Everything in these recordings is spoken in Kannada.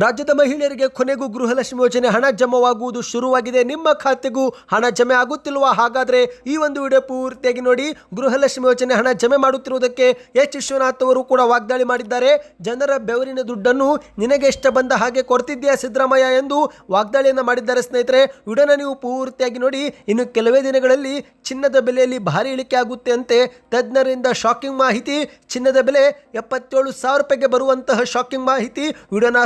ರಾಜ್ಯದ ಮಹಿಳೆಯರಿಗೆ ಕೊನೆಗೂ ಗೃಹಲಕ್ಷ್ಮಿ ಯೋಜನೆ ಹಣ ಜಮವಾಗುವುದು ಶುರುವಾಗಿದೆ. ನಿಮ್ಮ ಖಾತೆಗೂ ಹಣ ಜಮೆ ಆಗುತ್ತಿಲ್ವಾ? ಹಾಗಾದ್ರೆ ಈ ಒಂದು ವಿಡಿಯೋ ಪೂರ್ತಿಯಾಗಿ ನೋಡಿ. ಗೃಹಲಕ್ಷ್ಮಿ ಯೋಜನೆ ಹಣ ಜಮೆ ಮಾಡುತ್ತಿರುವುದಕ್ಕೆ ಎಚ್. ವಿಶ್ವನಾಥ್ ಅವರು ಕೂಡ ವಾಗ್ದಾಳಿ ಮಾಡಿದ್ದಾರೆ. ಜನರ ಬೆವರಿನ ದುಡ್ಡನ್ನು ನಿನಗೆ ಇಷ್ಟ ಬಂದ ಹಾಗೆ ಕೊಡ್ತಿದ್ದೀಯಾ ಸಿದ್ದರಾಮಯ್ಯ ಎಂದು ವಾಗ್ದಾಳಿಯನ್ನು ಮಾಡಿದ್ದಾರೆ ಸ್ನೇಹಿತರೆ. ವಿಡಿಯೋನ ನೀವು ಪೂರ್ತಿಯಾಗಿ ನೋಡಿ. ಇನ್ನು ಕೆಲವೇ ದಿನಗಳಲ್ಲಿ ಚಿನ್ನದ ಬೆಲೆಯಲ್ಲಿ ಭಾರಿ ಇಳಿಕೆ ಆಗುತ್ತೆ ಅಂತೆ ತಜ್ಞರಿಂದ ಶಾಕಿಂಗ್ ಮಾಹಿತಿ. ಚಿನ್ನದ ಬೆಲೆ ಎಪ್ಪತ್ತೇಳು ಸಾವಿರ ರೂಪಾಯಿಗೆ ಬರುವಂತಹ ಶಾಕಿಂಗ್ ಮಾಹಿತಿ. ವಿಡಿಯೋನ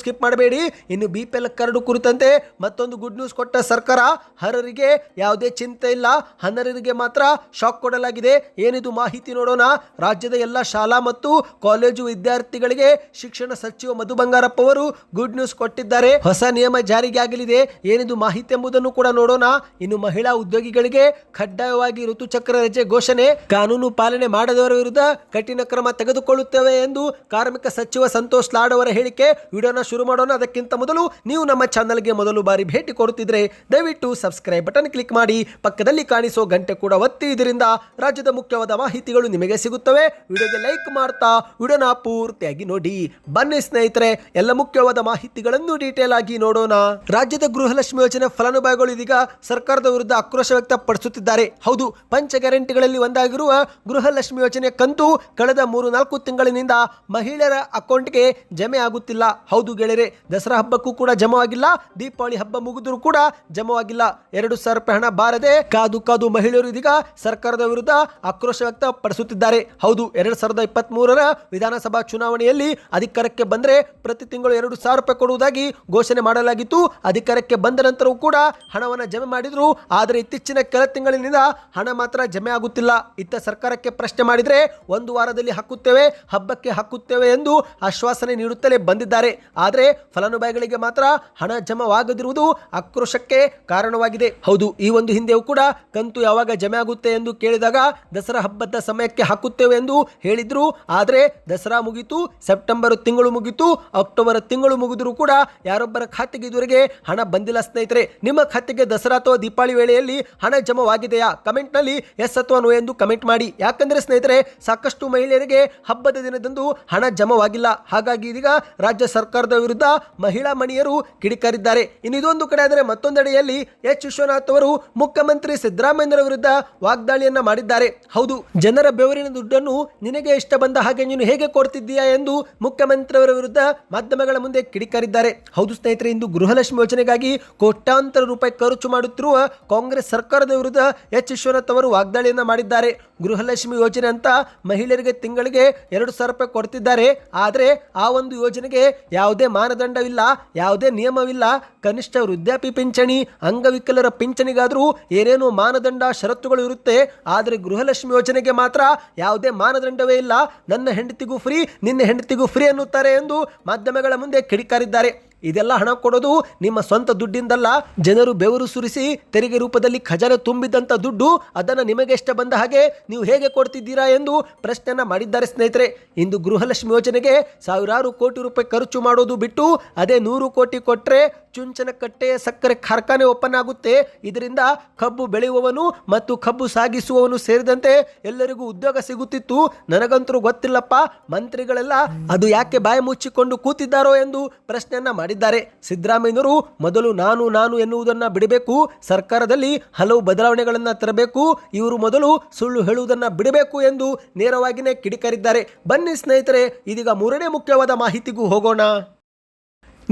ಸ್ಕಿಪ್ ಮಾಡಬೇಡಿ. ಇನ್ನು ಬಿ ಪಿ ಎಲ್ ಕರಡು ಕುರಿತಂತೆ ಮತ್ತೊಂದು ಗುಡ್ ನ್ಯೂಸ್ ಕೊಟ್ಟ ಸರ್ಕಾರ, ಹರರಿಗೆ ಯಾವುದೇ ಚಿಂತೆ ಇಲ್ಲ. ಹನರರಿಗೆ ಮಾತ್ರ ಶಾಕ್ ಕೊಡಲಾಗಿದೆ. ಏನಿದು ಮಾಹಿತಿ ನೋಡೋಣ. ರಾಜ್ಯದ ಎಲ್ಲ ಶಾಲಾ ಮತ್ತು ಕಾಲೇಜು ವಿದ್ಯಾರ್ಥಿಗಳಿಗೆ ಶಿಕ್ಷಣ ಸಚಿವ ಮಧು ಬಂಗಾರಪ್ಪ ಅವರು ಗುಡ್ ನ್ಯೂಸ್ ಕೊಟ್ಟಿದ್ದಾರೆ. ಹೊಸ ನಿಯಮ ಜಾರಿಗೆ ಆಗಲಿದೆ. ಏನಿದು ಮಾಹಿತಿ ಎಂಬುದನ್ನು ಕೂಡ ನೋಡೋಣ. ಇನ್ನು ಮಹಿಳಾ ಉದ್ಯೋಗಿಗಳಿಗೆ ಕಡ್ಡಾಯವಾಗಿ ಋತುಚಕ್ರ ರಜೆ ಘೋಷಣೆ. ಕಾನೂನು ಪಾಲನೆ ಮಾಡದವರ ವಿರುದ್ಧ ಕಠಿಣ ಕ್ರಮ ತೆಗೆದುಕೊಳ್ಳುತ್ತೇವೆ ಎಂದು ಕಾರ್ಮಿಕ ಸಚಿವ ಸಂತೋಷ್ ಲಾಡ್ ಅವರ ಹೇಳಿಕೆ. ವಿಡಿಯೋನ ಶುರು ಮಾಡೋಣ. ಅದಕ್ಕಿಂತ ಮೊದಲು ನೀವು ನಮ್ಮ ಚಾನಲ್ಗೆ ಮೊದಲು ಬಾರಿ ಭೇಟಿ ಕೊಡುತ್ತಿದ್ರೆ ದಯವಿಟ್ಟು ಸಬ್ಸ್ಕ್ರೈಬ್ ಬಟನ್ ಕ್ಲಿಕ್ ಮಾಡಿ. ಪಕ್ಕದಲ್ಲಿ ಕಾಣಿಸೋ ಗಂಟೆ ಕೂಡ ಒತ್ತಿ. ಇದರಿಂದ ರಾಜ್ಯದ ಮುಖ್ಯವಾದ ಮಾಹಿತಿಗಳು ನಿಮಗೆ ಸಿಗುತ್ತವೆ. ವಿಡಿಯೋಗೆ ಲೈಕ್ ಮಾಡ್ತಾ, ವಿಡಿಯೋನ ಪೂರ್ತಿಯಾಗಿ ನೋಡಿ. ಬನ್ನಿ ಸ್ನೇಹಿತರೆ, ಎಲ್ಲ ಮುಖ್ಯವಾದ ಮಾಹಿತಿಗಳನ್ನು ಡೀಟೇಲ್ ಆಗಿ ನೋಡೋಣ. ರಾಜ್ಯದ ಗೃಹಲಕ್ಷ್ಮಿ ಯೋಜನೆ ಫಲಾನುಭವಿಗಳು ಇದೀಗ ಸರ್ಕಾರದ ವಿರುದ್ಧ ಆಕ್ರೋಶ ವ್ಯಕ್ತಪಡಿಸುತ್ತಿದ್ದಾರೆ. ಹೌದು, ಪಂಚ ಗ್ಯಾರಂಟಿಗಳಲ್ಲಿ ಒಂದಾಗಿರುವ ಗೃಹಲಕ್ಷ್ಮಿ ಯೋಜನೆ ಕಂತು ಕಳೆದ ಮೂರು ನಾಲ್ಕು ತಿಂಗಳಿನಿಂದ ಮಹಿಳೆಯರ ಅಕೌಂಟ್ಗೆ ಜಮೆ ಆಗುತ್ತಿಲ್ಲ. ಹೌದು ಗೆಳೆಯರೆ, ದಸರಾ ಹಬ್ಬಕ್ಕೂ ಕೂಡ ಜಮವಾಗಿಲ್ಲ, ದೀಪಾವಳಿ ಹಬ್ಬ ಮುಗಿದರೂ ಕೂಡ ಜಮವಾಗಿಲ್ಲ. ಎರಡು ಸಾವಿರ ರೂಪಾಯಿ ಹಣ ಬಾರದೆ ಕಾದು ಕಾದು ಮಹಿಳೆಯರು ಇದೀಗ ಸರ್ಕಾರದ ವಿರುದ್ಧ ಆಕ್ರೋಶ ವ್ಯಕ್ತಪಡಿಸುತ್ತಿದ್ದಾರೆ. ಹೌದು, ಎರಡ್ ಸಾವಿರದ ಇಪ್ಪತ್ತ್ ಮೂರರ ವಿಧಾನಸಭಾ ಚುನಾವಣೆಯಲ್ಲಿ ಅಧಿಕಾರಕ್ಕೆ ಬಂದರೆ ಪ್ರತಿ ತಿಂಗಳು ಎರಡು ಸಾವಿರ ರೂಪಾಯಿ ಕೊಡುವುದಾಗಿ ಘೋಷಣೆ ಮಾಡಲಾಗಿತ್ತು. ಅಧಿಕಾರಕ್ಕೆ ಬಂದ ನಂತರವೂ ಕೂಡ ಹಣವನ್ನು ಜಮೆ ಮಾಡಿದ್ರು. ಆದರೆ ಇತ್ತೀಚಿನ ಕೆಲ ತಿಂಗಳಿನಿಂದ ಹಣ ಮಾತ್ರ ಜಮೆ ಆಗುತ್ತಿಲ್ಲ. ಇತ್ತ ಸರ್ಕಾರಕ್ಕೆ ಪ್ರಶ್ನೆ ಮಾಡಿದರೆ, ಒಂದು ವಾರದಲ್ಲಿ ಹಾಕುತ್ತೇವೆ, ಹಬ್ಬಕ್ಕೆ ಹಾಕುತ್ತೇವೆ ಎಂದು ಆಶ್ವಾಸನೆ ನೀಡುತ್ತಲೇ ಬಂದಿದ್ದಾರೆ. ಆದರೆ ಫಲಾನುಭವಿಗಳಿಗೆ ಮಾತ್ರ ಹಣ ಜಮವಾಗದಿರುವುದು ಆಕ್ರೋಶಕ್ಕೆ ಕಾರಣವಾಗಿದೆ. ಹೌದು, ಈ ಒಂದು ಹಿಂದೆಯೂ ಕೂಡ ಕಂತು ಯಾವಾಗ ಜಮೆ ಆಗುತ್ತೆ ಎಂದು ಕೇಳಿದಾಗ ದಸರಾ ಹಬ್ಬದ ಸಮಯಕ್ಕೆ ಹಾಕುತ್ತೇವೆ ಎಂದು ಹೇಳಿದ್ರು. ಆದರೆ ದಸರಾ ಮುಗಿತು, ಸೆಪ್ಟೆಂಬರ್ ತಿಂಗಳು ಮುಗಿತು, ಅಕ್ಟೋಬರ್ ತಿಂಗಳು ಮುಗಿದರೂ ಕೂಡ ಯಾರೊಬ್ಬರ ಖಾತೆಗೆ ಇದುವರೆಗೆ ಹಣ ಬಂದಿಲ್ಲ ಸ್ನೇಹಿತರೆ. ನಿಮ್ಮ ಖಾತೆಗೆ ದಸರಾ ಅಥವಾ ದೀಪಾವಳಿ ವೇಳೆಯಲ್ಲಿ ಹಣ ಜಮವಾಗಿದೆಯಾ? ಕಮೆಂಟ್ನಲ್ಲಿ ಎಸ್ ಅಥವಾ ನೋ ಎಂದು ಕಮೆಂಟ್ ಮಾಡಿ. ಯಾಕಂದ್ರೆ ಸ್ನೇಹಿತರೆ, ಸಾಕಷ್ಟು ಮಹಿಳೆಯರಿಗೆ ಹಬ್ಬದ ದಿನದಂದು ಹಣ ಜಮವಾಗಿಲ್ಲ. ಹಾಗಾಗಿ ಇದೀಗ ರಾಜ್ಯ ಸರ್ಕಾರದ ವಿರುದ್ಧ ಮಹಿಳಾ ಮಣಿಯರು ಕಿಡಿಕಾರಿದ್ದಾರೆ. ಇನ್ನು ಇದೊಂದು ಕಡೆ ಆದರೆ ಮತ್ತೊಂದೆಡೆಯಲ್ಲಿ ಎಚ್. ವಿಶ್ವನಾಥ್ ಅವರು ಮುಖ್ಯಮಂತ್ರಿ ಸಿದ್ದರಾಮಯ್ಯರ ವಿರುದ್ಧ ವಾಗ್ದಾಳಿಯನ್ನ ಮಾಡಿದ್ದಾರೆ. ಹೌದು, ಜನರ ಬೆವರಿನ ದುಡ್ಡನ್ನು ನಿನಗೆ ಇಷ್ಟ ಬಂದ ಹಾಗೆ ನೀನು ಹೇಗೆ ಕೊಡ್ತಿದ್ದೀಯಾ ಎಂದು ಮುಖ್ಯಮಂತ್ರಿಯವರ ವಿರುದ್ಧ ಮಾಧ್ಯಮಗಳ ಮುಂದೆ ಕಿಡಿಕಾರಿದ್ದಾರೆ. ಹೌದು ಸ್ನೇಹಿತರೆ, ಇಂದು ಗೃಹಲಕ್ಷ್ಮಿ ಯೋಜನೆಗಾಗಿ ಕೋಟ್ಯಾಂತರ ರೂಪಾಯಿ ಖರ್ಚು ಮಾಡುತ್ತಿರುವ ಕಾಂಗ್ರೆಸ್ ಸರ್ಕಾರದ ವಿರುದ್ಧ ಎಚ್. ವಿಶ್ವನಾಥ್ ಅವರು ವಾಗ್ದಾಳಿಯನ್ನ ಮಾಡಿದ್ದಾರೆ. ಗೃಹಲಕ್ಷ್ಮಿ ಯೋಜನೆ ಅಂತ ಮಹಿಳೆಯರಿಗೆ ತಿಂಗಳಿಗೆ ಎರಡು ಸಾವಿರ ರೂಪಾಯಿ ಕೊಡ್ತಿದ್ದಾರೆ. ಆದರೆ ಆ ಒಂದು ಯೋಜನೆಗೆ ಯಾವುದೇ ಮಾನದಂಡವಿಲ್ಲ, ಯಾವುದೇ ನಿಯಮವಿಲ್ಲ. ಕನಿಷ್ಠ ವೃದ್ಧಾಪಿ ಪಿಂಚಣಿ, ಅಂಗವಿಕಲರ ಪಿಂಚಣಿಗಾದರೂ ಏನೇನೋ ಮಾನದಂಡ, ಷರತ್ತುಗಳು ಇರುತ್ತೆ. ಆದರೆ ಗೃಹಲಕ್ಷ್ಮಿ ಯೋಜನೆಗೆ ಮಾತ್ರ ಯಾವುದೇ ಮಾನದಂಡವೇ ಇಲ್ಲ. ನನ್ನ ಹೆಂಡತಿಗೂ ಫ್ರೀ ನಿನ್ನ ಹೆಂಡತಿಗೂ ಫ್ರೀ ಅನ್ನುತ್ತಾರೆ ಎಂದು ಮಾಧ್ಯಮಗಳ ಮುಂದೆ ಕಿಡಿಕಾರಿದ್ದಾರೆ. ಇದೆಲ್ಲ ಹಣ ಕೊಡೋದು ನಿಮ್ಮ ಸ್ವಂತ ದುಡ್ಡಿಂದಲ್ಲ. ಜನರು ಬೆವರು ಸುರಿಸಿ ತೆರಿಗೆ ರೂಪದಲ್ಲಿ ಖಜಾನೆ ತುಂಬಿದಂತ ದುಡ್ಡು ಅದನ್ನು ನಿಮಗೆ ಇಷ್ಟ ಬಂದ ಹಾಗೆ ನೀವು ಹೇಗೆ ಕೊಡ್ತಿದ್ದೀರಾ ಎಂದು ಪ್ರಶ್ನೆಯನ್ನ ಮಾಡಿದ್ದಾರೆ ಸ್ನೇಹಿತರೆ. ಇಂದು ಗೃಹಲಕ್ಷ್ಮಿ ಯೋಜನೆಗೆ ಸಾವಿರಾರು ಕೋಟಿ ರೂಪಾಯಿ ಖರ್ಚು ಮಾಡೋದು ಬಿಟ್ಟು ಅದೇ ನೂರು ಕೋಟಿ ಕೊಟ್ಟರೆ ಚುಂಚನಕಟ್ಟೆ ಸಕ್ಕರೆ ಕಾರ್ಖಾನೆ ಓಪನ್ ಆಗುತ್ತೆ. ಇದರಿಂದ ಕಬ್ಬು ಬೆಳೆಯುವವನು ಮತ್ತು ಕಬ್ಬು ಸಾಗಿಸುವವನು ಸೇರಿದಂತೆ ಎಲ್ಲರಿಗೂ ಉದ್ಯೋಗ ಸಿಗುತ್ತಿತ್ತು. ನನಗಂತರೂ ಗೊತ್ತಿಲ್ಲಪ್ಪ, ಮಂತ್ರಿಗಳೆಲ್ಲ ಅದು ಯಾಕೆ ಬಾಯಿ ಮುಚ್ಚಿಕೊಂಡು ಕೂತಿದ್ದಾರೋ ಎಂದು ಪ್ರಶ್ನೆಯನ್ನ ಮಾಡಿದ್ದಾರೆ. ಸಿದ್ದರಾಮಯ್ಯನವರು ಮೊದಲು ನಾನು ನಾನು ಎನ್ನುವುದನ್ನು ಬಿಡಬೇಕು. ಸರ್ಕಾರದಲ್ಲಿ ಹಲವು ಬದಲಾವಣೆಗಳನ್ನು ತರಬೇಕು. ಇವರು ಮೊದಲು ಸುಳ್ಳು ಹೇಳುವುದನ್ನು ಬಿಡಬೇಕು ಎಂದು ನೇರವಾಗಿಯೇ ಕಿಡಿಕಾರಿದ್ದಾರೆ. ಬನ್ನಿ ಸ್ನೇಹಿತರೆ, ಇದೀಗ ಮೂರನೇ ಮುಖ್ಯವಾದ ಮಾಹಿತಿಗೂ ಹೋಗೋಣ.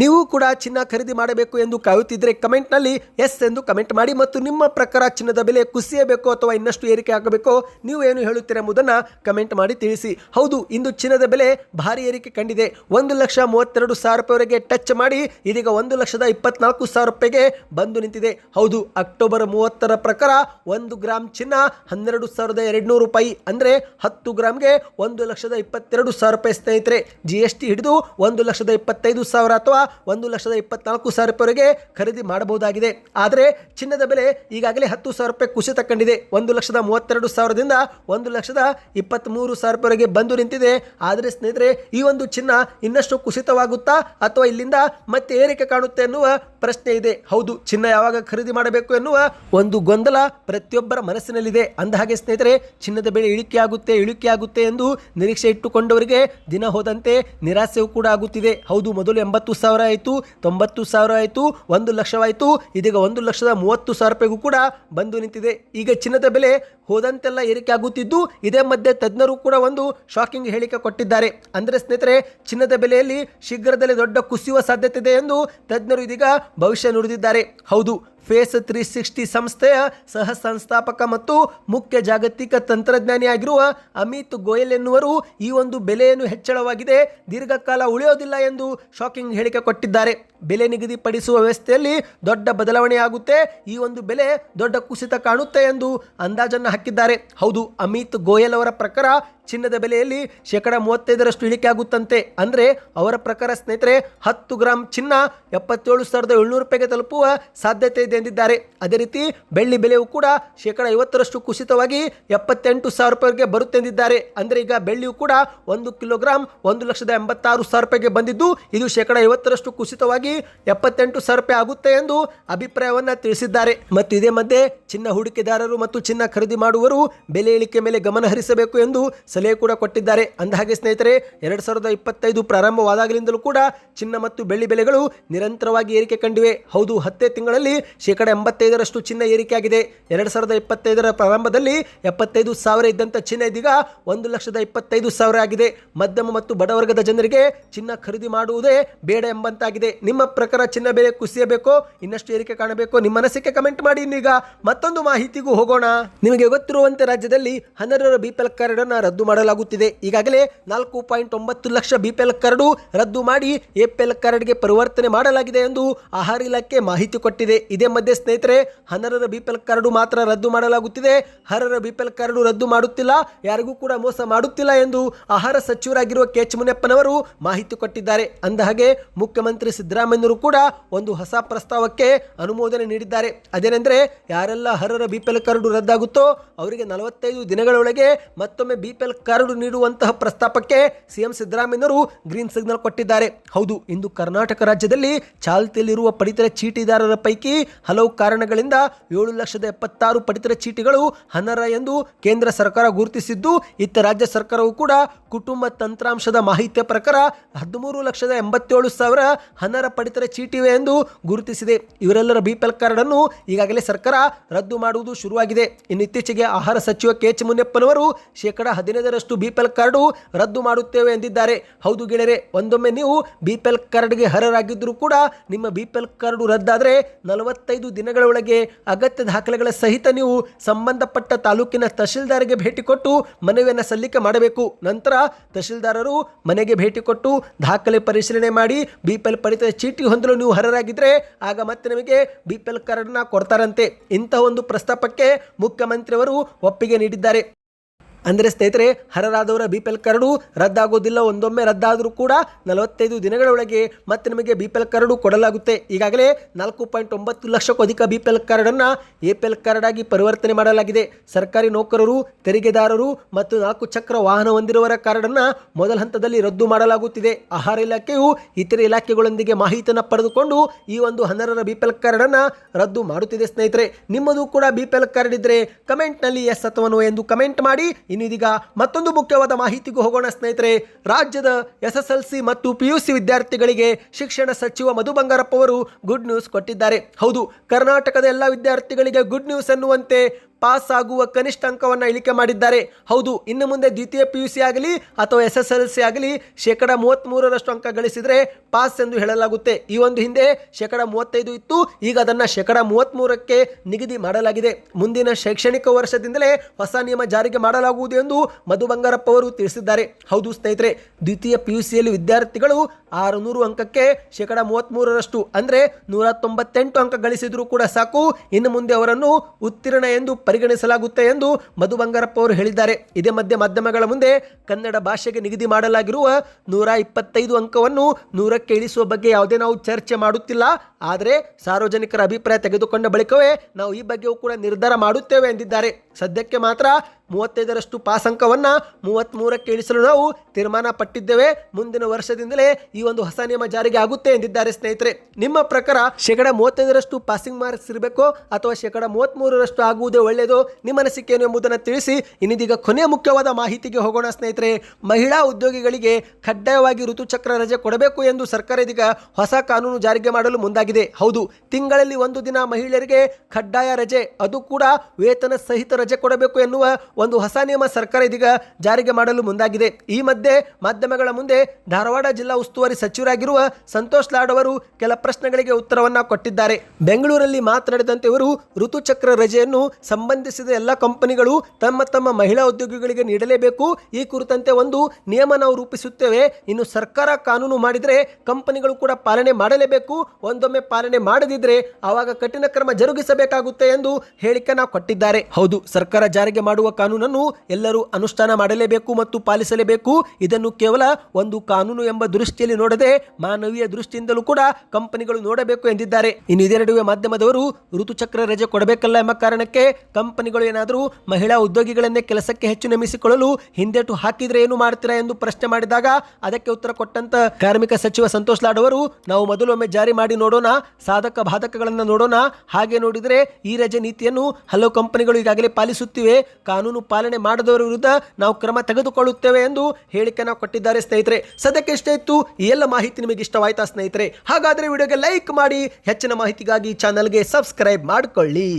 ನೀವು ಕೂಡ ಚಿನ್ನ ಖರೀದಿ ಮಾಡಬೇಕು ಎಂದು ಕಾಯುತ್ತಿದ್ದರೆ ಕಮೆಂಟ್ನಲ್ಲಿ ಎಸ್ ಎಂದು ಕಮೆಂಟ್ ಮಾಡಿ ಮತ್ತು ನಿಮ್ಮ ಪ್ರಕಾರ ಚಿನ್ನದ ಬೆಲೆ ಕುಸಿಯಬೇಕು ಅಥವಾ ಇನ್ನಷ್ಟು ಏರಿಕೆ ಆಗಬೇಕೋ ನೀವು ಏನು ಹೇಳುತ್ತೀರಾ ಎಂಬುದನ್ನು ಕಮೆಂಟ್ ಮಾಡಿ ತಿಳಿಸಿ. ಹೌದು, ಇಂದು ಚಿನ್ನದ ಬೆಲೆ ಭಾರಿ ಏರಿಕೆ ಕಂಡಿದೆ. ಒಂದು ಲಕ್ಷ ಮೂವತ್ತೆರಡು ಸಾವಿರ ರೂಪಾಯಿವರೆಗೆ ಟಚ್ ಮಾಡಿ ಇದೀಗ ಒಂದು ಲಕ್ಷದ ಇಪ್ಪತ್ನಾಲ್ಕು ಸಾವಿರ ರೂಪಾಯಿಗೆ ಬಂದು ನಿಂತಿದೆ. ಹೌದು, ಅಕ್ಟೋಬರ್ ಮೂವತ್ತರ ಪ್ರಕಾರ ಒಂದು ಗ್ರಾಮ್ ಚಿನ್ನ ಹನ್ನೆರಡು ಸಾವಿರದ ಎರಡುನೂರು ರೂಪಾಯಿ ಅಂದರೆ ಹತ್ತು ಗ್ರಾಮ್ಗೆ ಒಂದು ಲಕ್ಷದ ಇಪ್ಪತ್ತೆರಡು ಸಾವಿರ ರೂಪಾಯಿ ಸ್ನೇಹಿತರೆ. ಜಿ ಎಸ್ ಟಿ ಹಿಡಿದು ಒಂದು ಲಕ್ಷದ ಇಪ್ಪತ್ತೈದು ಸಾವಿರ ಅಥವಾ ಒಂದು ಲಕ್ಷದ ಇಪ್ಪತ್ನಾಲ್ಕು ಸಾವಿರ ರೂಪಾಯಿವರೆಗೆ ಖರೀದಿ ಮಾಡಬಹುದಾಗಿದೆ. ಆದರೆ ಚಿನ್ನದ ಬೆಲೆ ಈಗಾಗಲೇ ಹತ್ತು ಸಾವಿರ ರೂಪಾಯಿ ಕುಸಿತ ಕಂಡಿದೆ. ಒಂದು ಲಕ್ಷದ ಮೂವತ್ತೆರಡು ಸಾವಿರದಿಂದ ಒಂದು ಲಕ್ಷದ ಇಪ್ಪತ್ತ್ಮೂರು ಸಾವಿರ ರೂಪಾಯಿವರೆಗೆ ಬಂದು ನಿಂತಿದೆ. ಆದರೆ ಸ್ನೇಹಿತರೆ, ಈ ಒಂದು ಚಿನ್ನ ಇನ್ನಷ್ಟು ಕುಸಿತವಾಗುತ್ತಾ ಅಥವಾ ಇಲ್ಲಿಂದ ಮತ್ತೆ ಏರಿಕೆ ಕಾಣುತ್ತೆ ಎನ್ನುವ ಪ್ರಶ್ನೆ ಇದೆ. ಹೌದು, ಚಿನ್ನ ಯಾವಾಗ ಖರೀದಿ ಮಾಡಬೇಕು ಎನ್ನುವ ಒಂದು ಗೊಂದಲ ಪ್ರತಿಯೊಬ್ಬರ ಮನಸ್ಸಿನಲ್ಲಿದೆ. ಅಂದಹಾಗೆ ಸ್ನೇಹಿತರೆ, ಚಿನ್ನದ ಬೆಲೆ ಇಳಿಕೆ ಆಗುತ್ತೆ ಇಳಿಕೆ ಆಗುತ್ತೆ ಎಂದು ನಿರೀಕ್ಷೆ ಇಟ್ಟುಕೊಂಡವರಿಗೆ ದಿನ ಹೋದಂತೆ ನಿರಾಸೆಯೂ ಕೂಡ ಆಗುತ್ತಿದೆ. ಹೌದು, ಮೊದಲು ಎಂಬತ್ತು ಸಾವಿರ ಸಾವಿರ ಆಯಿತು, ತೊಂಬತ್ತು ಸಾವಿರ ಆಯಿತು, ಒಂದು ಲಕ್ಷವಾಯಿತು, ಇದೀಗ ಒಂದು ಲಕ್ಷದ ಮೂವತ್ತು ಸಾವಿರ ರೂಪಾಯಿಗೂ ಕೂಡ ಬಂದು ನಿಂತಿದೆ. ಈಗ ಚಿನ್ನದ ಬೆಲೆ ಹೋದಂತೆಲ್ಲ ಏರಿಕೆ ಆಗುತ್ತಿದ್ದು, ಇದೇ ಮಧ್ಯೆ ತಜ್ಞರು ಕೂಡ ಒಂದು ಶಾಕಿಂಗ್ ಹೇಳಿಕೆ ಕೊಟ್ಟಿದ್ದಾರೆ. ಅಂದರೆ ಸ್ನೇಹಿತರೆ, ಚಿನ್ನದ ಬೆಲೆಯಲ್ಲಿ ಶೀಘ್ರದಲ್ಲೇ ದೊಡ್ಡ ಕುಸಿಯುವ ಸಾಧ್ಯತೆ ಇದೆ ಎಂದು ತಜ್ಞರು ಇದೀಗ ಭವಿಷ್ಯ ನುಡಿದಿದ್ದಾರೆ. ಹೌದು ಫೇಸ್ ತ್ರೀ ಸಿಕ್ಸ್ಟಿ ಸಂಸ್ಥೆಯ ಸಹ ಸಂಸ್ಥಾಪಕ ಮತ್ತು ಮುಖ್ಯ ಜಾಗತಿಕ ತಂತ್ರಜ್ಞಾನಿಯಾಗಿರುವ ಅಮಿತ್ ಗೋಯಲ್ ಎನ್ನುವರು ಈ ಒಂದು ಬೆಲೆಯನ್ನು ಹೆಚ್ಚಳವಾಗಿದೆ. ದೀರ್ಘಕಾಲ ಉಳಿಯೋದಿಲ್ಲ ಎಂದು ಶಾಕಿಂಗ್ ಹೇಳಿಕೆ ಕೊಟ್ಟಿದ್ದಾರೆ. ಬೆಲೆ ನಿಗದಿಪಡಿಸುವ ವ್ಯವಸ್ಥೆಯಲ್ಲಿ ದೊಡ್ಡ ಬದಲಾವಣೆಯಾಗುತ್ತೆ. ಈ ಒಂದು ಬೆಲೆ ದೊಡ್ಡ ಕುಸಿತ ಕಾಣುತ್ತೆ ಎಂದು ಅಂದಾಜನ್ನು ಹಾಕಿದ್ದಾರೆ. ಹೌದು, ಅಮಿತ್ ಗೋಯಲ್ ಅವರ ಪ್ರಕಾರ ಚಿನ್ನದ ಬೆಲೆಯಲ್ಲಿ ಶೇಕಡ ಮೂವತ್ತೈದರಷ್ಟು ಇಳಿಕೆ ಆಗುತ್ತಂತೆ. ಅಂದರೆ ಅವರ ಪ್ರಕಾರ ಸ್ನೇಹಿತರೆ, ಹತ್ತು ಗ್ರಾಮ್ ಚಿನ್ನ ಎಪ್ಪತ್ತೇಳು ಸಾವಿರದ ಏಳ್ನೂರು ರೂಪಾಯಿಗೆ ತಲುಪುವ ಸಾಧ್ಯತೆ ಇದೆ ಎಂದಿದ್ದಾರೆ. ಅದೇ ರೀತಿ ಬೆಳ್ಳಿ ಬೆಲೆಯು ಕೂಡ ಶೇಕಡ ಐವತ್ತರಷ್ಟು ಕುಸಿತವಾಗಿ ಎಪ್ಪತ್ತೆಂಟು ಸಾವಿರ ರೂಪಾಯಿಗೆ ಬರುತ್ತೆ ಎಂದಿದ್ದಾರೆ. ಅಂದರೆ ಈಗ ಬೆಳ್ಳಿಯು ಕೂಡ ಒಂದು ಕಿಲೋಗ್ರಾಮ್ ಒಂದು ಲಕ್ಷದ ಎಂಬತ್ತಾರು ಸಾವಿರ ರೂಪಾಯಿಗೆ ಬಂದಿದ್ದು, ಇದು ಶೇಕಡ ಐವತ್ತರಷ್ಟು ಕುಸಿತವಾಗಿ ಎಪ್ಪತ್ತೆಂಟು ಸಾವಿರ ರೂಪಾಯಿ ಆಗುತ್ತೆ ಎಂದು ಅಭಿಪ್ರಾಯವನ್ನು ತಿಳಿಸಿದ್ದಾರೆ. ಮತ್ತು ಇದೇ ಮಧ್ಯೆ ಚಿನ್ನ ಹೂಡಿಕೆದಾರರು ಮತ್ತು ಚಿನ್ನ ಖರೀದಿ ಮಾಡುವರು ಬೆಲೆ ಇಳಿಕೆ ಮೇಲೆ ಗಮನ ಹರಿಸಬೇಕು ಎಂದು ಸಲಹೆ ಕೂಡ ಕೊಟ್ಟಿದ್ದಾರೆ. ಅಂದಹಾಗೆ ಸ್ನೇಹಿತರೆ, ಎರಡು ಸಾವಿರದ ಇಪ್ಪತ್ತೈದು ಪ್ರಾರಂಭವಾದಾಗಲಿಂದಲೂ ಕೂಡ ಚಿನ್ನ ಮತ್ತು ಬೆಳ್ಳಿ ಬೆಲೆಗಳು ನಿರಂತರವಾಗಿ ಏರಿಕೆ ಕಂಡಿವೆ. ಹೌದು, ಹತ್ತೇ ತಿಂಗಳಲ್ಲಿ ಶೇಕಡ ಎಂಬತ್ತೈದರಷ್ಟು ಚಿನ್ನ ಏರಿಕೆಯಾಗಿದೆ. ಎರಡು ಸಾವಿರದ ಇಪ್ಪತ್ತೈದರ ಪ್ರಾರಂಭದಲ್ಲಿ ಎಪ್ಪತ್ತೈದು ಸಾವಿರ ಇದ್ದಂಥ ಚಿನ್ನ ಇದೀಗ ಒಂದು ಲಕ್ಷದ ಇಪ್ಪತ್ತೈದು ಸಾವಿರ ಆಗಿದೆ. ಮಧ್ಯಮ ಮತ್ತು ಬಡವರ್ಗದ ಜನರಿಗೆ ಚಿನ್ನ ಖರೀದಿ ಮಾಡುವುದೇ ಬೇಡ ಎಂಬಂತಾಗಿದೆ. ನಿಮ್ಮ ಪ್ರಕಾರ ಚಿನ್ನ ಬೆಲೆ ಕುಸಿಯಬೇಕೋ? ಇನ್ನಷ್ಟು ಏರಿಕೆ ಕಾಣಬೇಕೋ? ನಿಮ್ಮ ಮನಸ್ಸಿಗೆ ಕಮೆಂಟ್ ಮಾಡಿ ಇನ್ನೀಗ ಮತ್ತೊಂದು ಮಾಹಿತಿಗೂ ಹೋಗೋಣ. ನಿಮಗೆ ಗೊತ್ತಿರುವಂತೆ ರಾಜ್ಯದಲ್ಲಿ ಹನ್ನೆರಡರ ಬಿಪಿಎಲ್ ಕಾರ್ಡ್ ಅನ್ನು ರದ್ದು ಮಾಡಲಾಗುತ್ತಿದೆ. ಈಗಾಗಲೇ ನಾಲ್ಕು ಪಾಯಿಂಟ್ ಒಂಬತ್ತು ಲಕ್ಷ ಬಿಪಿಎಲ್ ಕಾರ್ಡು ರದ್ದು ಮಾಡಿ ಎಪಿಎಲ್ ಕಾರ್ಡ್ಗೆ ಪರಿವರ್ತನೆ ಮಾಡಲಾಗಿದೆ ಎಂದು ಆಹಾರ ಇಲಾಖೆ ಮಾಹಿತಿ ಕೊಟ್ಟಿದೆ. ಇದೇ ಮಧ್ಯೆ ಸ್ನೇಹಿತರೆ ಹನ್ನರರ ಬಿಪಿಎಲ್ ಕಾರ್ಡು ಮಾತ್ರ ರದ್ದು ಮಾಡಲಾಗುತ್ತಿದೆ. ಹರರ ಬಿಪಿಎಲ್ ಕಾರ್ಡು ರದ್ದು ಮಾಡುತ್ತಿಲ್ಲ. ಯಾರಿಗೂ ಕೂಡ ಮೋಸ ಮಾಡುತ್ತಿಲ್ಲ ಎಂದು ಆಹಾರ ಸಚಿವರಾಗಿರುವ ಕೆ ಎಚ್ ಮುನಿಯಪ್ಪನವರು ಮಾಹಿತಿ ಕೊಟ್ಟಿದ್ದಾರೆ. ಅಂದ ಹಾಗೆ ಮುಖ್ಯಮಂತ್ರಿ ಸಿದ್ದರಾಮಯ್ಯರು ಕೂಡ ಒಂದು ಹೊಸ ಪ್ರಸ್ತಾವಕ್ಕೆ ಅನುಮೋದನೆ ನೀಡಿದ್ದಾರೆ. ಅದೇನೆಂದರೆ, ಯಾರೆಲ್ಲ ಹರರ ಬಿಪಿಎಲ್ ಕಾರ್ಡು ರದ್ದಾಗುತ್ತೋ ಅವರಿಗೆ ನಲವತ್ತೈದು ದಿನಗಳೊಳಗೆ ಮತ್ತೊಮ್ಮೆ ಬಿಪಿಎಲ್ ಕಾರ್ಡು ನೀಡುವಂತಹ ಪ್ರಸ್ತಾಪಕ್ಕೆ ಸಿಎಂ ಸಿದ್ದರಾಮಯ್ಯನವರು ಗ್ರೀನ್ ಸಿಗ್ನಲ್ ಕೊಟ್ಟಿದ್ದಾರೆ. ಹೌದು, ಇಂದು ಕರ್ನಾಟಕ ರಾಜ್ಯದಲ್ಲಿ ಚಾಲ್ತಿಯಲ್ಲಿರುವ ಪಡಿತರ ಚೀಟಿದಾರರ ಪೈಕಿ ಹಲವು ಕಾರಣಗಳಿಂದ ಏಳು ಲಕ್ಷದ ಎಪ್ಪತ್ತಾರು ಪಡಿತರ ಚೀಟಿಗಳು ಅನರ್ಹ ಎಂದು ಕೇಂದ್ರ ಸರ್ಕಾರ ಗುರುತಿಸಿದ್ದು, ಇತ್ತ ರಾಜ್ಯ ಸರ್ಕಾರವು ಕೂಡ ಕುಟುಂಬ ತಂತ್ರಾಂಶದ ಮಾಹಿತಿಯ ಪ್ರಕಾರ ಹದಿಮೂರು ಲಕ್ಷದ ಎಂಬತ್ತೇಳು ಸಾವಿರ ಅನರ್ಹ ಪಡಿತರ ಚೀಟಿವೆ ಎಂದು ಗುರುತಿಸಿದೆ. ಇವರೆಲ್ಲರ ಬಿಪಿಎಲ್ ಕಾರ್ಡ್ ಅನ್ನು ಈಗಾಗಲೇ ಸರ್ಕಾರ ರದ್ದು ಮಾಡುವುದು ಶುರುವಾಗಿದೆ. ಇನ್ನು ಇತ್ತೀಚೆಗೆ ಆಹಾರ ಸಚಿವ ಕೆ ಎಚ್ ಮುನಿಯಪ್ಪನವರು ಶೇಕಡ ಹದಿನೈದರಷ್ಟು ಬಿಪಿಎಲ್ ಕಾರ್ಡು ರದ್ದು ಮಾಡುತ್ತೇವೆ ಎಂದಿದ್ದಾರೆ. ಹೌದು ಗೆಳೆಯರೆ, ಒಂದೊಮ್ಮೆ ನೀವು ಬಿಪಿಎಲ್ ಕಾರ್ಡ್ಗೆ ಅರ್ಹರಾಗಿದ್ದರೂ ಕೂಡ ನಿಮ್ಮ ಬಿಪಿಎಲ್ ಕಾರ್ಡು ರದ್ದಾದರೆ ನಲವತ್ತೈದು ದಿನಗಳ ಒಳಗೆ ಅಗತ್ಯ ದಾಖಲೆಗಳ ಸಹಿತ ನೀವು ಸಂಬಂಧಪಟ್ಟ ತಾಲೂಕಿನ ತಹಶೀಲ್ದಾರ್ಗೆ ಭೇಟಿ ಕೊಟ್ಟು ಮನವಿಯನ್ನು ಸಲ್ಲಿಕೆ ಮಾಡಬೇಕು. ನಂತರ ತಹಶೀಲ್ದಾರರು ಮನೆಗೆ ಭೇಟಿ ಕೊಟ್ಟು ದಾಖಲೆ ಪರಿಶೀಲನೆ ಮಾಡಿ ಬಿಪಿಎಲ್ ಪಡಿತರ ಚೀಟಿ ಹೊಂದಲು ನೀವು ಅರ್ಹರಾಗಿದ್ದರೆ ಆಗ ಮತ್ತೆ ನಿಮಗೆ ಬಿಪಿಎಲ್ ಕಾರ್ಡ್ನ ಕೊಡ್ತಾರಂತೆ. ಇಂತಹ ಒಂದು ಪ್ರಸ್ತಾಪಕ್ಕೆ ಮುಖ್ಯಮಂತ್ರಿಯವರು ಒಪ್ಪಿಗೆ ನೀಡಿದ್ದಾರೆ. ಅಂದರೆ ಸ್ನೇಹಿತರೆ, ಹರರಾದವರ ಬಿ ಪಿ ಎಲ್ ಕಾರ್ಡು ರದ್ದಾಗೋದಿಲ್ಲ ಒಂದೊಮ್ಮೆ ರದ್ದಾದರೂ ಕೂಡ ನಲವತ್ತೈದು ದಿನಗಳ ಒಳಗೆ ಮತ್ತೆ ನಿಮಗೆ ಬಿ ಪಿ ಎಲ್ ಕಾರ್ಡು ಕೊಡಲಾಗುತ್ತೆ. ಈಗಾಗಲೇ ನಾಲ್ಕು ಪಾಯಿಂಟ್ ಒಂಬತ್ತು ಲಕ್ಷಕ್ಕೂ ಅಧಿಕ ಬಿ ಪಿ ಎಲ್ ಕಾರ್ಡನ್ನು ಎ ಪಿ ಎಲ್ ಕಾರ್ಡ್ ಆಗಿ ಪರಿವರ್ತನೆ ಮಾಡಲಾಗಿದೆ. ಸರ್ಕಾರಿ ನೌಕರರು, ತೆರಿಗೆದಾರರು ಮತ್ತು ನಾಲ್ಕು ಚಕ್ರ ವಾಹನ ಹೊಂದಿರುವವರ ಕಾರ್ಡನ್ನು ಮೊದಲ ಹಂತದಲ್ಲಿ ರದ್ದು ಮಾಡಲಾಗುತ್ತಿದೆ. ಆಹಾರ ಇಲಾಖೆಯು ಇತರೆ ಇಲಾಖೆಗಳೊಂದಿಗೆ ಮಾಹಿತಿಯನ್ನು ಪಡೆದುಕೊಂಡು ಈ ಒಂದು ಹನ್ನೆರಡರ ಬಿ ಪಿ ಎಲ್ ಕಾರ್ಡನ್ನು ರದ್ದು ಮಾಡುತ್ತಿದೆ ಸ್ನೇಹಿತರೆ. ನಿಮ್ಮದು ಕೂಡ ಬಿ ಪಿ ಎಲ್ ಕಾರ್ಡ್ ಇದ್ದರೆ ಕಮೆಂಟ್ನಲ್ಲಿ ಎಸ್ ಅಥವಾ ಎಂದು ಕಮೆಂಟ್ ಮಾಡಿ. ಇನ್ನು ಇದೀಗ ಮತ್ತೊಂದು ಮುಖ್ಯವಾದ ಮಾಹಿತಿಗೂ ಹೋಗೋಣ ಸ್ನೇಹಿತರೆ. ರಾಜ್ಯದ ಎಸ್ ಎಸ್ ಎಲ್ ಸಿ ಮತ್ತು ಪಿ ಯು ಸಿ ವಿದ್ಯಾರ್ಥಿಗಳಿಗೆ ಶಿಕ್ಷಣ ಸಚಿವ ಮಧು ಬಂಗಾರಪ್ಪ ಅವರು ಗುಡ್ ನ್ಯೂಸ್ ಕೊಟ್ಟಿದ್ದಾರೆ. ಹೌದು, ಕರ್ನಾಟಕದ ಎಲ್ಲ ವಿದ್ಯಾರ್ಥಿಗಳಿಗೆ ಗುಡ್ ನ್ಯೂಸ್ ಅನ್ನುವಂತೆ ಪಾಸ್ ಆಗುವ ಕನಿಷ್ಠ ಅಂಕವನ್ನು ಇಳಿಕೆ ಮಾಡಿದ್ದಾರೆ. ಹೌದು, ಇನ್ನು ಮುಂದೆ ದ್ವಿತೀಯ ಪಿ ಯು ಸಿ ಆಗಲಿ ಅಥವಾ ಎಸ್ ಎಸ್ ಎಲ್ ಸಿ ಆಗಲಿ ಶೇಕಡ ಮೂವತ್ತ್ಮೂರರಷ್ಟು ಅಂಕ ಗಳಿಸಿದರೆ ಪಾಸ್ ಎಂದು ಹೇಳಲಾಗುತ್ತೆ. ಈ ಒಂದು ಹಿಂದೆ ಶೇಕಡ ಮೂವತ್ತೈದು ಇತ್ತು, ಈಗ ಅದನ್ನು ಶೇಕಡ ಮೂವತ್ತ್ಮೂರಕ್ಕೆ ನಿಗದಿ ಮಾಡಲಾಗಿದೆ. ಮುಂದಿನ ಶೈಕ್ಷಣಿಕ ವರ್ಷದಿಂದಲೇ ಹೊಸ ನಿಯಮ ಜಾರಿಗೆ ಮಾಡಲಾಗುವುದು ಎಂದು ಮಧು ಬಂಗಾರಪ್ಪ ಅವರು ತಿಳಿಸಿದ್ದಾರೆ. ಹೌದು ಸ್ನೇಹಿತರೆ, ದ್ವಿತೀಯ ಪಿ ಯು ಸಿಯಲ್ಲಿ ವಿದ್ಯಾರ್ಥಿಗಳು ಆರುನೂರು ಅಂಕಕ್ಕೆ ಶೇಕಡ ಮೂವತ್ತ್ಮೂರರಷ್ಟು ಅಂದರೆ ನೂರ ತೊಂಬತ್ತೆಂಟು ಅಂಕ ಗಳಿಸಿದರೂ ಕೂಡ ಸಾಕು. ಇನ್ನು ಮುಂದೆ ಅವರನ್ನು ಉತ್ತೀರ್ಣ ಎಂದು ಪರಿಗಣಿಸಲಾಗುತ್ತೆ ಎಂದು ಮಧು ಬಂಗಾರಪ್ಪ ಅವರು ಹೇಳಿದ್ದಾರೆ. ಇದೇ ಮಧ್ಯೆ ಮಾಧ್ಯಮಗಳ ಮುಂದೆ ಕನ್ನಡ ಭಾಷೆಗೆ ನಿಗದಿ ಮಾಡಲಾಗಿರುವ ನೂರ ಇಪ್ಪತ್ತೈದು ಅಂಕವನ್ನು ನೂರಕ್ಕೆ ಇಳಿಸುವ ಬಗ್ಗೆ ಯಾವುದೇ ನಾವು ಚರ್ಚೆ ಮಾಡುತ್ತಿಲ್ಲ. ಆದರೆ ಸಾರ್ವಜನಿಕರ ಅಭಿಪ್ರಾಯ ತೆಗೆದುಕೊಂಡ ಬಳಿಕವೇ ನಾವು ಈ ಬಗ್ಗೆಯೂ ಕೂಡ ನಿರ್ಧಾರ ಮಾಡುತ್ತೇವೆ ಎಂದಿದ್ದಾರೆ. ಸದ್ಯಕ್ಕೆ ಮಾತ್ರ ಮೂವತ್ತೈದರಷ್ಟು ಪಾಸಂಕವನ್ನು ಮೂವತ್ತ್ಮೂರಕ್ಕೆ ಇಳಿಸಲು ನಾವು ತೀರ್ಮಾನ ಪಟ್ಟಿದ್ದೇವೆ. ಮುಂದಿನ ವರ್ಷದಿಂದಲೇ ಈ ಒಂದು ಹೊಸ ನಿಯಮ ಜಾರಿಗೆ ಆಗುತ್ತೆ ಎಂದಿದ್ದಾರೆ ಸ್ನೇಹಿತರೆ. ನಿಮ್ಮ ಪ್ರಕಾರ ಶೇಕಡ ಮೂವತ್ತೈದರಷ್ಟು ಪಾಸಿಂಗ್ ಮಾರ್ಕ್ಸ್ ಇರಬೇಕು ಅಥವಾ ಶೇಕಡ ಮೂವತ್ತ್ಮೂರರಷ್ಟು ಆಗುವುದೇ ಒಳ್ಳೆಯದು ನಿಮ್ಮ ಅನಿಸಿಕೆ ಏನು ಎಂಬುದನ್ನು ತಿಳಿಸಿ. ಇನ್ನಿದೀಗ ಕೊನೆಯ ಮುಖ್ಯವಾದ ಮಾಹಿತಿಗೆ ಹೋಗೋಣ ಸ್ನೇಹಿತರೆ. ಮಹಿಳಾ ಉದ್ಯೋಗಿಗಳಿಗೆ ಕಡ್ಡಾಯವಾಗಿ ಋತುಚಕ್ರ ರಜೆ ಕೊಡಬೇಕು ಎಂದು ಸರ್ಕಾರ ಇದೀಗ ಹೊಸ ಕಾನೂನು ಜಾರಿಗೆ ಮಾಡಲು ಮುಂದಾಗಿದೆ. ಹೌದು, ತಿಂಗಳಲ್ಲಿ ಒಂದು ದಿನ ಮಹಿಳೆಯರಿಗೆ ಕಡ್ಡಾಯ ರಜೆ. ಅದು ಕೂಡ ವೇತನ ಸಹಿತ ರಜೆ ಕೊಡಬೇಕು ಎನ್ನುವ ಒಂದು ಹೊಸ ನಿಯಮ ಸರ್ಕಾರ ಇದೀಗ ಜಾರಿಗೆ ಮಾಡಲು ಮುಂದಾಗಿದೆ. ಈ ಮಧ್ಯೆ ಮಾಧ್ಯಮಗಳ ಮುಂದೆ ಧಾರವಾಡ ಜಿಲ್ಲಾ ಉಸ್ತುವಾರಿ ಸಚಿವರಾಗಿರುವ ಸಂತೋಷ್ ಲಾಡ್ ಅವರು ಕೆಲ ಪ್ರಶ್ನೆಗಳಿಗೆ ಉತ್ತರವನ್ನ ಕೊಟ್ಟಿದ್ದಾರೆ. ಬೆಂಗಳೂರಲ್ಲಿ ಮಾತನಾಡಿದಂತೆ ಇವರು ಋತುಚಕ್ರ ರಜೆಯನ್ನು ಸಂಬಂಧಿಸಿದ ಎಲ್ಲ ಕಂಪನಿಗಳು ತಮ್ಮ ತಮ್ಮ ಮಹಿಳಾ ಉದ್ಯೋಗಿಗಳಿಗೆ ನೀಡಲೇಬೇಕು. ಈ ಕುರಿತಂತೆ ಒಂದು ನಿಯಮ ನಾವು ರೂಪಿಸುತ್ತೇವೆ. ಇನ್ನು ಸರ್ಕಾರ ಕಾನೂನು ಮಾಡಿದರೆ ಕಂಪನಿಗಳು ಕೂಡ ಪಾಲನೆ ಮಾಡಲೇಬೇಕು. ಒಂದೊಮ್ಮೆ ಪಾಲನೆ ಮಾಡದಿದ್ರೆ ಆವಾಗ ಕಠಿಣ ಕ್ರಮ ಜರುಗಿಸಬೇಕಾಗುತ್ತೆ ಎಂದು ಹೇಳಿಕೆ ನಾವು ಕೊಟ್ಟಿದ್ದಾರೆ. ಹೌದು, ಸರ್ಕಾರ ಜಾರಿಗೆ ಮಾಡುವ ಕಾನೂನನ್ನು ಎಲ್ಲರೂ ಅನುಷ್ಠಾನ ಮಾಡಲೇಬೇಕು ಮತ್ತು ಪಾಲಿಸಲೇಬೇಕು. ಇದನ್ನು ಕೇವಲ ಒಂದು ಕಾನೂನು ಎಂಬ ದೃಷ್ಟಿಯಲ್ಲಿ ನೋಡದೆ ಮಾನವೀಯ ದೃಷ್ಟಿಯಿಂದಲೂ ಕೂಡ ಕಂಪನಿಗಳು ನೋಡಬೇಕು ಎಂದಿದ್ದಾರೆ. ಇನ್ನು ಇದೇ ನಡುವೆ ಮಾಧ್ಯಮದವರು ಋತುಚಕ್ರ ರಜೆ ಕೊಡಬೇಕಲ್ಲ ಎಂಬ ಕಾರಣಕ್ಕೆ ಕಂಪನಿಗಳು ಏನಾದರೂ ಮಹಿಳಾ ಉದ್ಯೋಗಿಗಳನ್ನೇ ಕೆಲಸಕ್ಕೆ ಹೆಚ್ಚು ನೇಮಿಸಿಕೊಳ್ಳಲು ಹಿಂದೇಟು ಹಾಕಿದ್ರೆ ಏನು ಮಾಡ್ತೀರಾ ಎಂದು ಪ್ರಶ್ನೆ ಮಾಡಿದಾಗ ಅದಕ್ಕೆ ಉತ್ತರ ಕೊಟ್ಟಂತ ಕಾರ್ಮಿಕ ಸಚಿವ ಸಂತೋಷ್ ಲಾಡ್ ಅವರು, ನಾವು ಮೊದಲೊಮ್ಮೆ ಜಾರಿ ಮಾಡಿ ನೋಡೋಣ, ಸಾಧಕ ಬಾಧಕಗಳನ್ನು ನೋಡೋಣ. ಹಾಗೆ ನೋಡಿದರೆ ಈ ರಜೆ ನೀತಿಯನ್ನು ಹಲವು ಕಂಪನಿಗಳು ಈಗಾಗಲೇ ಪಾಲಿಸುತ್ತಿವೆ. ಕಾನೂನು ಪಾಲನೆ ಮಾಡದವರ ವಿರುದ್ಧ ನಾವು ಕ್ರಮ ತೆಗೆದುಕೊಳ್ಳುತ್ತೇವೆ ಎಂದು ಹೇಳಿಕೆ ನಾವು ಕೊಟ್ಟಿದ್ದಾರೆ, ಸ್ನೇಹಿತರೆ. ಸದ್ಯಕ್ಕೆ ಇಷ್ಟ ಇತ್ತು ಈ ಎಲ್ಲ ಮಾಹಿತಿ ನಿಮಗೆ ಇಷ್ಟವಾಯ್ತಾ, ಸ್ನೇಹಿತರೆ? ಹಾಗಾದರೆ ವಿಡಿಯೋಗೆ ಲೈಕ್ ಮಾಡಿ, ಹೆಚ್ಚಿನ ಮಾಹಿತಿಗಾಗಿ ಚಾನಲ್ಗೆ ಸಬ್ಸ್ಕ್ರೈಬ್ ಮಾಡಿಕೊಳ್ಳಿ.